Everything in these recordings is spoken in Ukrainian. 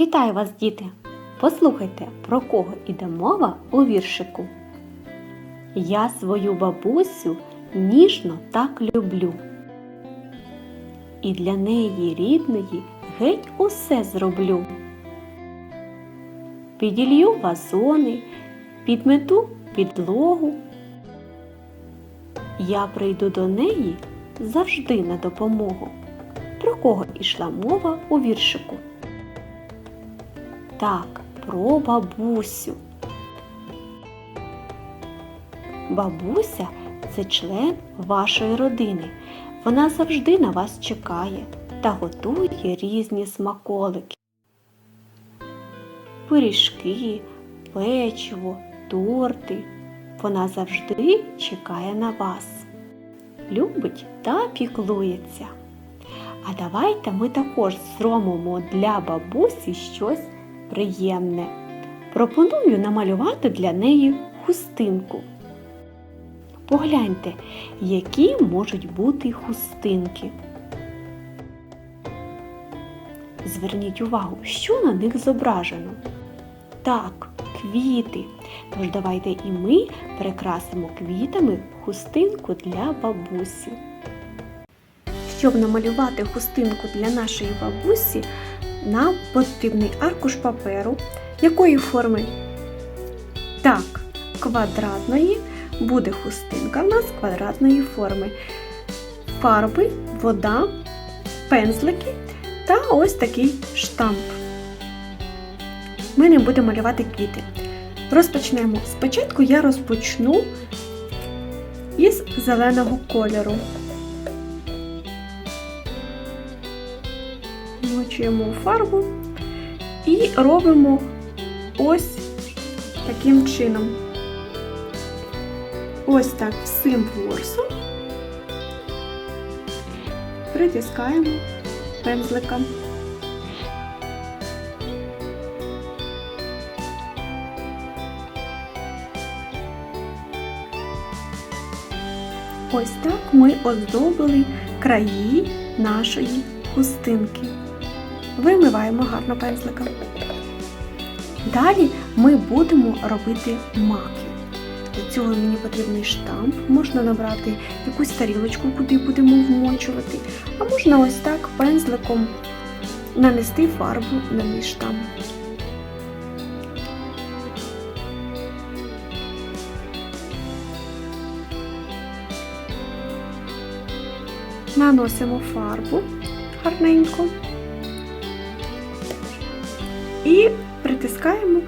Вітаю вас, діти! Послухайте, про кого іде мова у віршику. Я свою бабусю ніжно так люблю. І для неї рідної геть усе зроблю. Піділью вазони, підмету підлогу. Я прийду до неї завжди на допомогу. Про кого ішла мова у віршику? Так, про бабусю. Бабуся це член вашої родини. Вона завжди на вас чекає та готує різні смаколики. Пиріжки, печиво, торти. Вона завжди чекає на вас. Любить та піклується. А давайте ми також зробимо для бабусі щось приємне. Пропоную намалювати для неї хустинку. Погляньте, які можуть бути хустинки. Зверніть увагу, що на них зображено. Так, квіти. Тож давайте і ми прикрасимо квітами хустинку для бабусі. Щоб намалювати хустинку для нашої бабусі, нам потрібний аркуш паперу. Якої форми? Так, квадратної буде хустинка в нас квадратної форми. Фарби, вода, пензлики та ось такий штамп. Ми не будемо малювати квіти. Розпочнемо. Спочатку я розпочну із зеленого кольору. Вмочуємо у фарбу і робимо ось таким чином. Ось так всім ворсом притискаємо пензликом. Ось так ми оздобили краї нашої хустинки. Вимиваємо гарно пензликом. Далі ми будемо робити маки. Для цього мені потрібний штамп, можна набрати якусь тарілочку, куди будемо вмочувати, а можна ось так пензликом нанести фарбу на мій штамп. Наносимо фарбу гарненько і притискаємо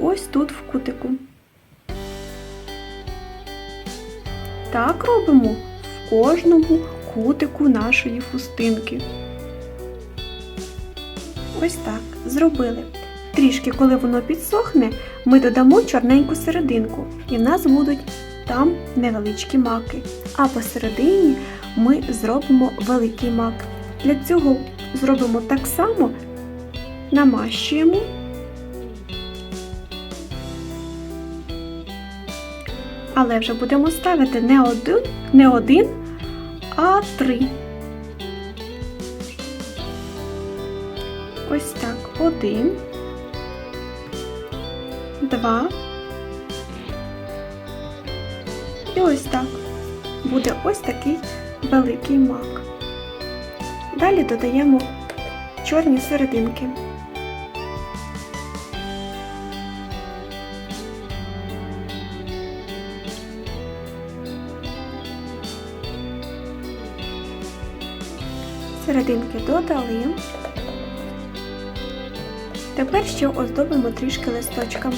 ось тут в кутику. Так робимо в кожному кутику нашої хустинки. Ось так, зробили. Трішки, коли воно підсохне, ми додамо чорненьку серединку, і в нас будуть там невеличкі маки. А посередині ми зробимо великий мак. Для цього зробимо так само, намащуємо. Але вже будемо ставити не один, не один, а три. Ось так. Один, два. І ось так. Буде ось такий великий мак. Далі додаємо чорні серединки. Серединки додали. Тепер ще оздобимо трішки листочками.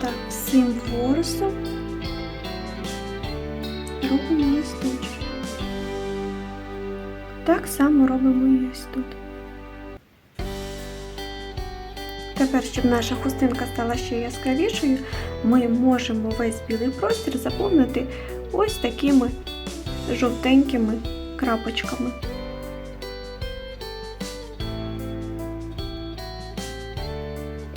Так, всім ворсом робимо листочки. Так само робимо і ось тут. Тепер, щоб наша хустинка стала ще яскравішою, ми можемо весь білий простір заповнити ось такими жовтенькими крапочками.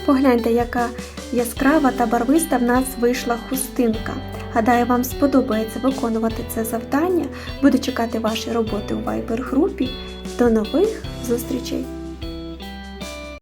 Погляньте, яка яскрава та барвиста в нас вийшла хустинка. Гадаю, вам сподобається виконувати це завдання. Буду чекати ваші роботи у Viber групі. До нових зустрічей!